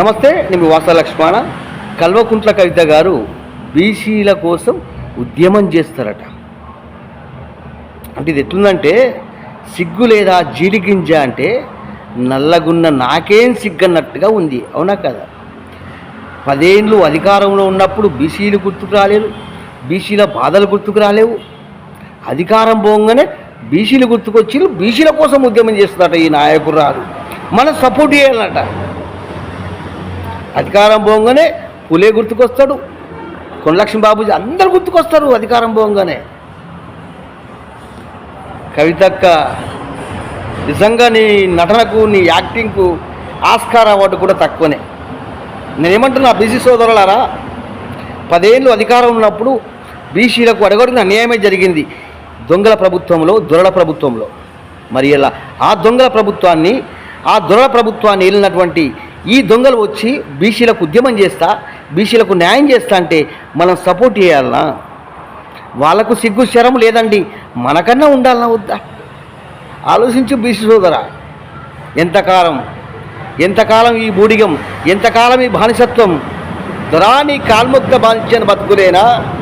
నమస్తే నేను వాస లక్ష్మణ. కల్వకుంట్ల కవిత గారు బీసీల కోసం ఉద్యమం చేస్తారట. అంటే ఇది ఎట్లుందంటే సిగ్గు లేదా జీడిగింజ అంటే నల్లగున్న నాకేం సిగ్గన్నట్టుగా ఉంది. అవునా కదా? పదేళ్ళు అధికారంలో ఉన్నప్పుడు బీసీలు గుర్తుకు రాలేరు బీసీల బాధలు గుర్తుకు రాలేవు. అధికారం పోగానే బీసీలు గుర్తుకొచ్చి బీసీల కోసం ఉద్యమం చేస్తున్నారట ఈ నాయకురాలు. మనం సపోర్ట్ చేయాలట అధికారం పోగానే పులే గుర్తుకొస్తాడు. కొండలక్ష్మి బాబుజీ అందరు గుర్తుకొస్తారు అధికారం పోగానే. కవితక్క నిజంగా నీ నటనకు నీ యాక్టింగ్కు ఆస్కార్ అవార్డు కూడా తక్కువనే. నేనేమంటున్నా బీసీ సోదరులారా పదేళ్ళు అధికారం ఉన్నప్పుడు బీసీలకు అడగడిన అన్యాయమే జరిగింది. దొంగల ప్రభుత్వంలో దొరల ప్రభుత్వంలో. మరి ఇలా ఆ దొంగల ప్రభుత్వాన్ని ఆ దొరల ప్రభుత్వాన్ని వెళ్ళినటువంటి ఈ దొంగలు వచ్చి బీసీలకు ఉద్యమం చేస్తా బీసీలకు న్యాయం చేస్తా అంటే మనం సపోర్ట్ చేయాలనా? వాళ్ళకు సిగ్గు శరం లేదండి. మనకన్నా ఉండాలన్నా వద్దా? ఆలోచించు బీసీ సోదరా. ఎంతకాలం? ఎంతకాలం ఈ బూడిగం? ఎంతకాలం ఈ బానిసత్వం? దొరాని కాల్ముక్త బానించిన బతుకులేనా?